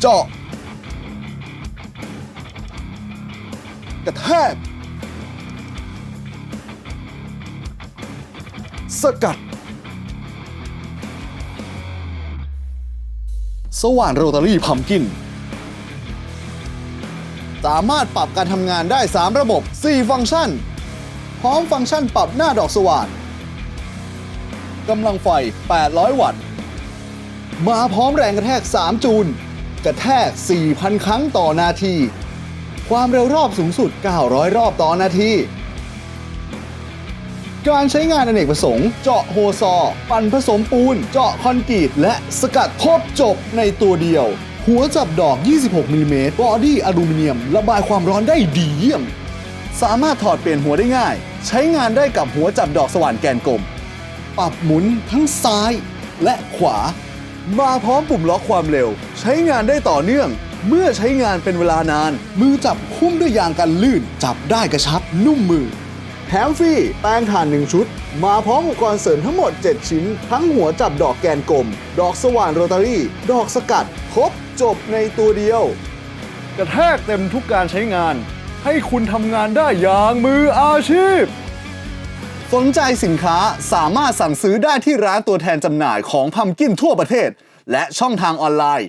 เจาะกระแทกสกัด สว่านโรตารี่พัมกิน สามารถปรับการทำงานได้ 3 ระบบ 4 ฟังก์ชัน พร้อมฟังก์ชันปรับหน้าดอกสว่านกำลังไฟ 800 วัตต์ มาพร้อมแรงกระแทก 3 จูล กระแทก 4,000 ครั้งต่อนาที ความเร็วรอบสูงสุด 900 รอบต่อนาที การใช้งานอเนกประสงค์ เจาะโฮซอว์ปั่นผสมปูน เจาะคอนกรีต และสกัดครบจบในตัวเดียว หัวจับดอก 26มิลลิเมตรบอดี้อลูมิเนียม ระบายความร้อนได้ดีเยี่ยม สามารถถอดเปลี่ยนหัวได้ง่าย ใช้งานได้กับหัวจับดอกสว่านแกนกลม ปรับหมุนทั้งซ้ายและขวา มาพร้อมปุ่มล็อกความเร็ว ใช้งานได้ต่อเนื่อง เมื่อใช้งานเป็นเวลานาน มือจับคุ้มด้วยยางกันลื่น จับได้กระชับนุ่มมือ แถมฟรีแปรงถ่าน1ชุด มาพร้อมอุปกรณ์เสริมทั้งหมด 7 ชิ้น ทั้งหัวจับดอกแกนกลม ดอกสว่านโรตารี่ ดอกสกัด ครบจบในตัวเดียว กระแทกเต็มทุกการใช้งาน ให้คุณทำงานได้อย่างมืออาชีพ สนใจสินค้าสามารถสั่งซื้อได้ที่ร้านตัวแทนจำหน่ายของพัมกินทั่วประเทศ และช่องทางออนไลน์